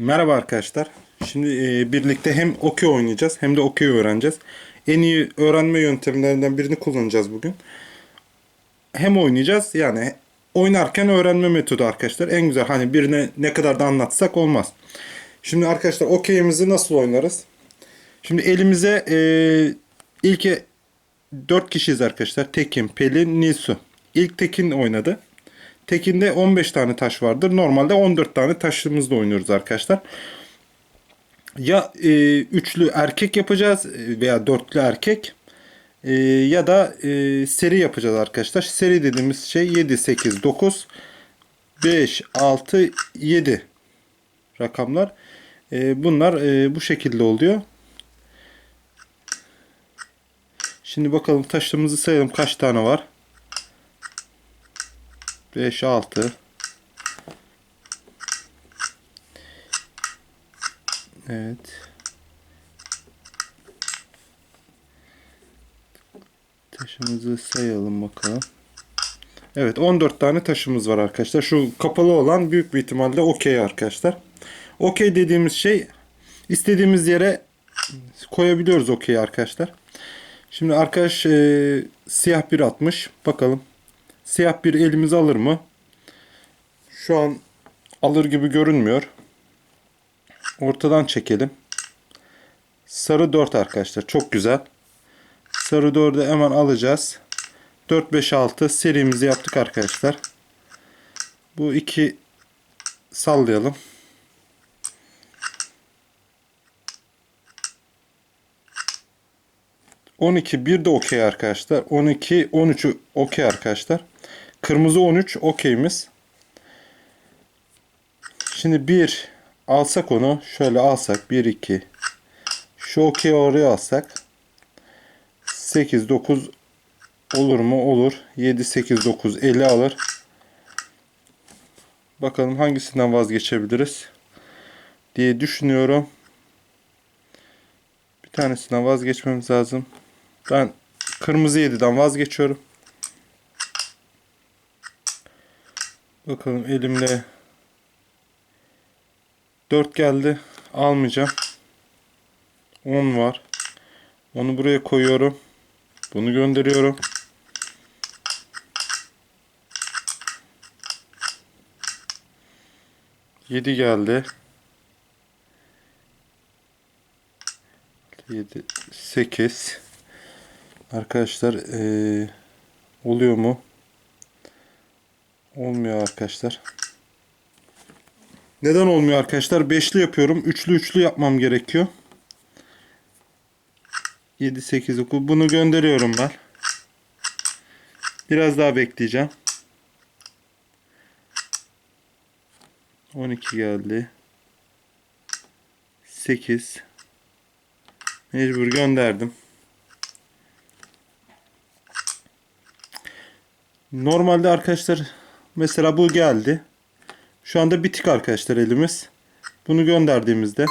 Merhaba arkadaşlar. Şimdi e, birlikte hem okey oynayacağız hem de okey öğreneceğiz. En iyi öğrenme yöntemlerinden birini kullanacağız bugün. Hem oynayacağız yani oynarken öğrenme metodu arkadaşlar. En güzel hani birine ne kadar da anlatsak olmaz. Şimdi arkadaşlar okeyimizi nasıl oynarız? Şimdi elimize e, ilk 4 kişiyiz arkadaşlar. Tekin, Pelin, Nisu. İlk Tekin oynadı. Tekin'de 15 tane taş vardır. Normalde 14 tane taşımızla oynuyoruz arkadaşlar. Ya e, üçlü erkek yapacağız e, veya dörtlü erkek e, ya da e, seri yapacağız arkadaşlar. Seri dediğimiz şey 7, 8, 9, 5, 6, 7 rakamlar. E, bunlar e, bu şekilde oluyor. Şimdi bakalım taşlarımızı sayalım kaç tane var. 5 6 Evet. Taşımızı sayalım bakalım. Evet 14 tane taşımız var arkadaşlar. Şu kapalı olan büyük bir ihtimalle okey arkadaşlar. Okey dediğimiz şey istediğimiz yere koyabiliyoruz okey arkadaşlar. Şimdi arkadaş e, siyah bir atmış. Bakalım Siyah bir elimiz alır mı? Şu an alır gibi görünmüyor. Ortadan çekelim. Sarı 4 arkadaşlar. Çok güzel. Sarı 4'ü hemen alacağız. 4, 5, 6 serimizi yaptık arkadaşlar. Bu iki sallayalım. On iki bir de okey arkadaşlar. 12 13'ü okey arkadaşlar. Kırmızı 13 okeyimiz. Şimdi bir alsak onu şöyle alsak 1 2 şu okey oraya alsak 8 9 olur mu? Olur. 7 8 9 50 alır. Bakalım hangisinden vazgeçebiliriz diye düşünüyorum. Bir tanesinden vazgeçmemiz lazım. Ben kırmızı 7'den vazgeçiyorum. Bakalım elimle 4 geldi. Almayacağım. 10 var. Onu buraya koyuyorum. Bunu gönderiyorum. Yedi geldi. Yedi, sekiz. Arkadaşlar ee, oluyor mu? Olmuyor arkadaşlar. Neden olmuyor arkadaşlar? Beşli yapıyorum. Üçlü üçlü yapmam gerekiyor. 7, 8, 9. Bunu gönderiyorum ben. Biraz daha bekleyeceğim. 12 geldi. 8. Mecbur gönderdim. Normalde arkadaşlar mesela bu geldi. Şu anda bitik arkadaşlar elimiz. Bunu gönderdiğimizde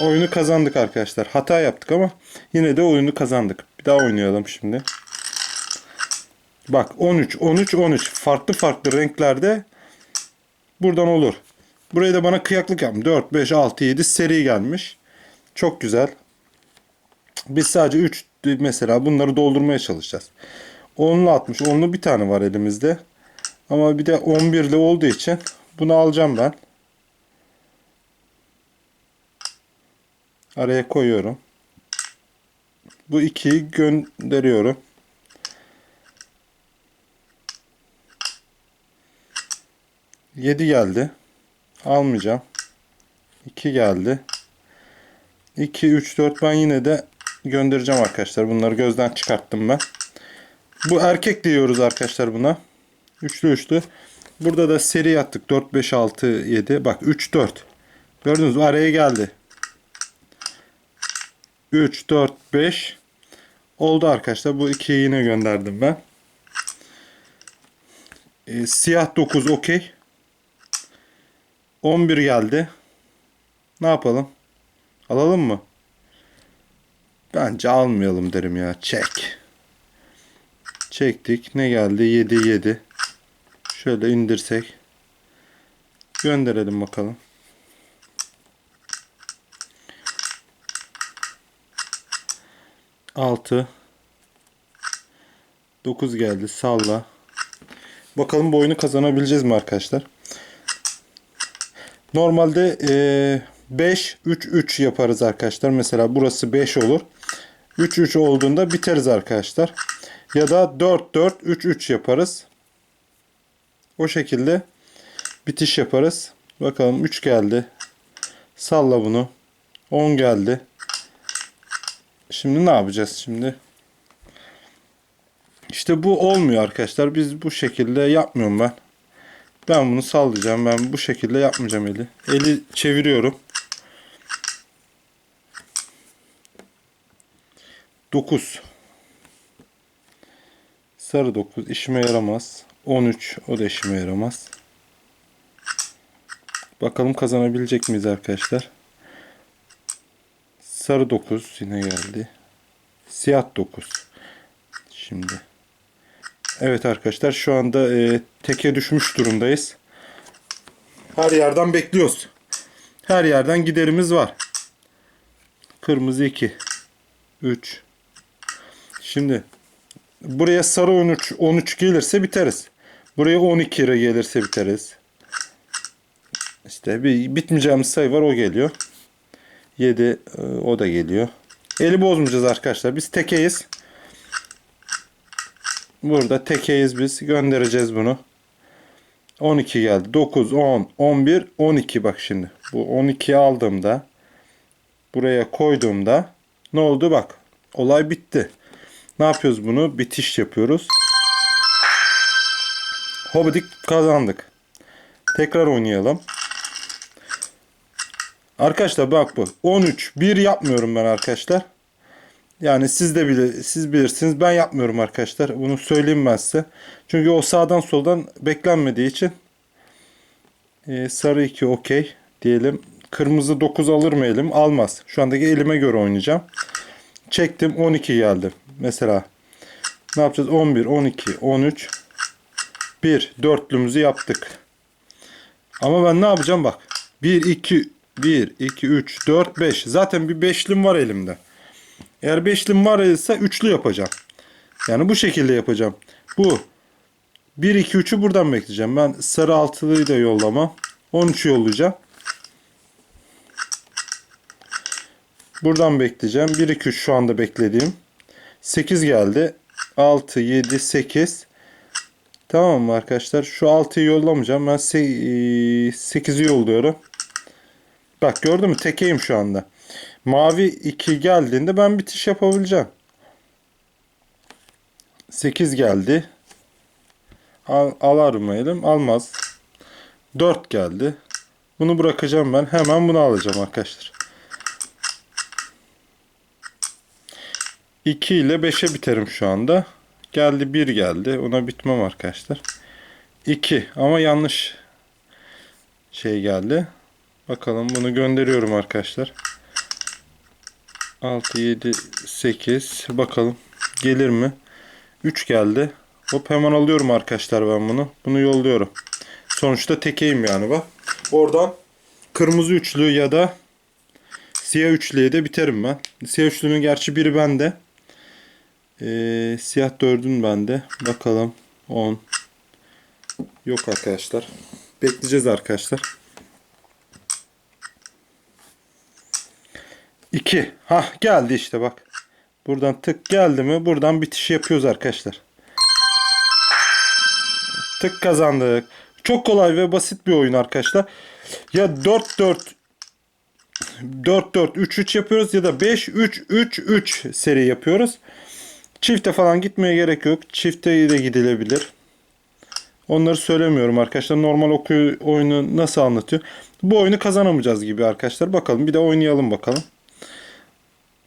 oyunu kazandık arkadaşlar. Hata yaptık ama yine de oyunu kazandık. Bir daha oynayalım şimdi. Bak 13 13 13 farklı farklı renklerde buradan olur. Buraya da bana kıyaklık yapmış. 4 5 6 7 seri gelmiş. Çok güzel. Biz sadece 3 mesela bunları doldurmaya çalışacağız. 10'lu 60. 10'lu bir tane var elimizde. Ama bir de 11'li olduğu için bunu alacağım ben. Araya koyuyorum. Bu 2'yi gönderiyorum. Yedi geldi. Almayacağım. 2 geldi. 2, 3, 4 ben yine de göndereceğim arkadaşlar. Bunları gözden çıkarttım ben. Bu erkek diyoruz arkadaşlar buna. Üçlü üçlü. Burada da seri yaptık. 4, 5, 6, 7. Bak 3, 4. Gördünüz mü? Araya geldi. 3, 4, 5. Oldu arkadaşlar. Bu ikiyi yine gönderdim ben. E, siyah 9 okey. 11 geldi. Ne yapalım? Alalım mı? Bence almayalım derim ya. Çek. Çektik. Ne geldi? 7 7. Şöyle indirsek. Gönderelim bakalım. Altı. Dokuz geldi. Salla. Bakalım bu oyunu kazanabileceğiz mi arkadaşlar? Normalde 5 3 3 yaparız arkadaşlar. Mesela burası 5 olur. 3 3 olduğunda biteriz arkadaşlar. Ya da 4 4 3 3 yaparız. O şekilde bitiş yaparız. Bakalım 3 geldi. Salla bunu. 10 geldi. Şimdi ne yapacağız şimdi? İşte bu olmuyor arkadaşlar. Biz bu şekilde yapmıyorum ben. Ben bunu sallayacağım. Ben bu şekilde yapmayacağım eli. Eli çeviriyorum. 9. Sarı 9 işime yaramaz. 13 o da işime yaramaz. Bakalım kazanabilecek miyiz arkadaşlar? Sarı 9 yine geldi. Siyah 9. Şimdi. Evet arkadaşlar şu anda e, teke düşmüş durumdayız. Her yerden bekliyoruz. Her yerden giderimiz var. Kırmızı 2. 3. Şimdi buraya sarı 13 13 gelirse biteriz. Buraya 12 lira gelirse biteriz. İşte bir bitmeyeceğimiz sayı var o geliyor. 7 e, o da geliyor. Eli bozmayacağız arkadaşlar. Biz tekeyiz. Burada tekeyiz biz. Göndereceğiz bunu. 12 geldi. 9, 10, 11, 12 bak şimdi. Bu 12'yi aldığımda buraya koyduğumda ne oldu bak. Olay bitti. Ne yapıyoruz bunu? Bitiş yapıyoruz. Hobidik kazandık. Tekrar oynayalım. Arkadaşlar bak bu. 13. 1 yapmıyorum ben arkadaşlar. Yani siz de bile siz bilirsiniz. Ben yapmıyorum arkadaşlar. Bunu söyleyeyim ben size. Çünkü o sağdan soldan beklenmediği için e, sarı 2 okey diyelim. Kırmızı 9 alır mı elim? Almaz. Şu andaki elime göre oynayacağım. Çektim 12 geldi. Mesela ne yapacağız? 11, 12, 13 1 dörtlümüzü yaptık. Ama ben ne yapacağım bak. 1 2 1 2 3 4 5. Zaten bir beşlim var elimde. Eğer beşlim var ise üçlü yapacağım. Yani bu şekilde yapacağım. Bu 1 2 3'ü buradan bekleyeceğim. Ben sarı altılıyı da yollamam. 13'ü yollayacağım. Buradan bekleyeceğim. 1 2 3 şu anda beklediğim. 8 geldi. 6 7 8 Tamam mı arkadaşlar? Şu 6'yı yollamayacağım. Ben 8'i yolluyorum. Bak gördün mü? Tekeyim şu anda. Mavi 2 geldiğinde ben bitiş yapabileceğim. 8 geldi. Al, alar mı? Almaz. 4 geldi. Bunu bırakacağım ben. Hemen bunu alacağım arkadaşlar. 2 ile 5'e biterim şu anda. Geldi 1 geldi. Ona bitmem arkadaşlar. 2 ama yanlış şey geldi. Bakalım bunu gönderiyorum arkadaşlar. 6 7 8 bakalım gelir mi? 3 geldi. Hop hemen alıyorum arkadaşlar ben bunu. Bunu yolluyorum. Sonuçta tekeyim yani bak. Oradan kırmızı üçlü ya da siyah üçlüye de biterim ben. Siyah üçlünün gerçi biri bende. Ee, siyah dördün bende. Bakalım 10. Yok arkadaşlar. Bekleyeceğiz arkadaşlar. 2. Hah geldi işte bak. Buradan tık geldi mi buradan bitiş yapıyoruz arkadaşlar. Tık kazandık. Çok kolay ve basit bir oyun arkadaşlar. Ya 4 4 4 4 3 3 yapıyoruz ya da 5 3 3 3 seri yapıyoruz. Çifte falan gitmeye gerek yok. Çifte de gidilebilir. Onları söylemiyorum arkadaşlar. Normal okuyor oyunu nasıl anlatıyor. Bu oyunu kazanamayacağız gibi arkadaşlar. Bakalım bir de oynayalım bakalım.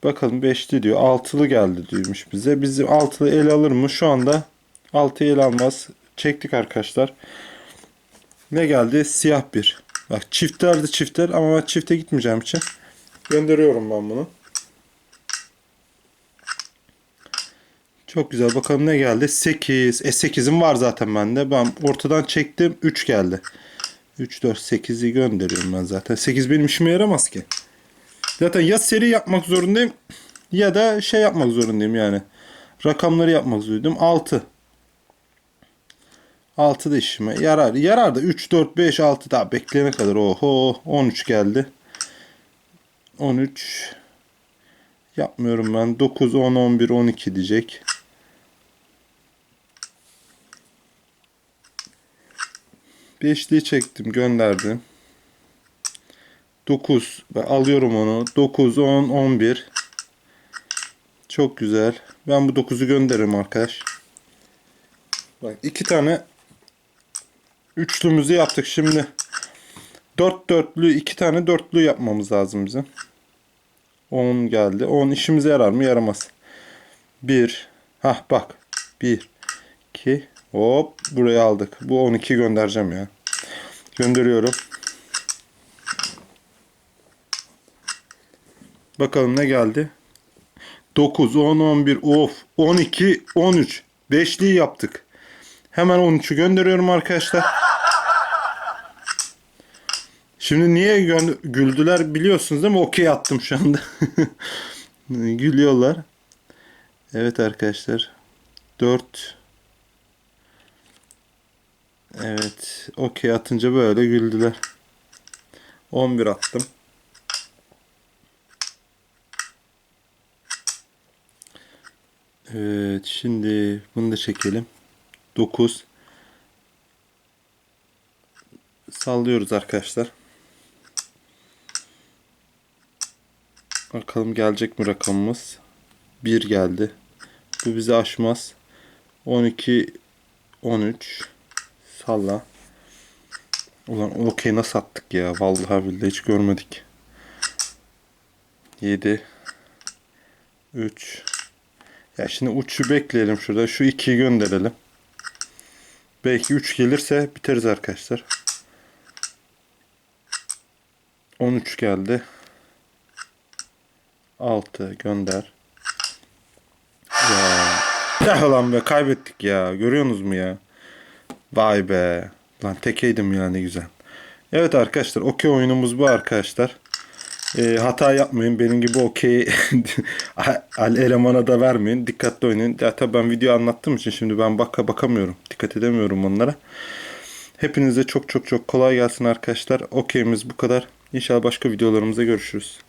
Bakalım 5'li diyor. 6'lı geldi diyormuş bize. Bizim 6'lı el alır mı? Şu anda 6 el almaz. Çektik arkadaşlar. Ne geldi? Siyah bir. Bak çiftlerdi çiftler ama ben çifte gitmeyeceğim için gönderiyorum ben bunu. Çok güzel. Bakalım ne geldi? 8. E 8'im var zaten bende. Ben ortadan çektim. 3 geldi. 3, 4, 8'i gönderiyorum ben zaten. 8 benim işime yaramaz ki. Zaten ya seri yapmak zorundayım ya da şey yapmak zorundayım yani. Rakamları yapmak zorundayım. 6. 6 da işime yarar. Yarar da 3, 4, 5, 6 daha bekleyene kadar. Oho 13 geldi. 13 yapmıyorum ben. 9, 10, 11, 12 diyecek. Beşliği çektim gönderdim. 9 ve alıyorum onu. 9, 10, 11. Çok güzel. Ben bu 9'u gönderirim arkadaş. Bak iki tane üçlümüzü yaptık. Şimdi 4 dörtlü iki tane dörtlü yapmamız lazım bizim. 10 geldi. 10 işimize yarar mı? Yaramaz. 1. Hah bak. 1 2 Hop buraya aldık. Bu 12 göndereceğim ya. Gönderiyorum. Bakalım ne geldi? 9, 10, 11, of, 12, 13. Beşliği yaptık. Hemen 13'ü gönderiyorum arkadaşlar. Şimdi niye güldüler biliyorsunuz değil mi? Okey attım şu anda. Gülüyorlar. Evet arkadaşlar. 4 Evet. Okey atınca böyle güldüler. 11 attım. Evet. Şimdi bunu da çekelim. 9 Sallıyoruz arkadaşlar. Bakalım gelecek mi rakamımız? 1 geldi. Bu bizi aşmaz. 12 13 Salla. Ulan okey nasıl attık ya? Vallahi billahi hiç görmedik. 7 3 Ya şimdi uçu bekleyelim şurada. Şu 2'yi gönderelim. Belki 3 gelirse biteriz arkadaşlar. 13 geldi. 6 gönder. Ya. Ya lan be kaybettik ya. Görüyorsunuz mu ya? Vay be. Lan tekeydim ya ne güzel. Evet arkadaşlar okey oyunumuz bu arkadaşlar. Ee, hata yapmayın. Benim gibi okey elemana da vermeyin. Dikkatli oynayın. Tabii ben video anlattığım için şimdi ben baka bakamıyorum. Dikkat edemiyorum onlara. Hepinize çok çok çok kolay gelsin arkadaşlar. Okeyimiz bu kadar. İnşallah başka videolarımızda görüşürüz.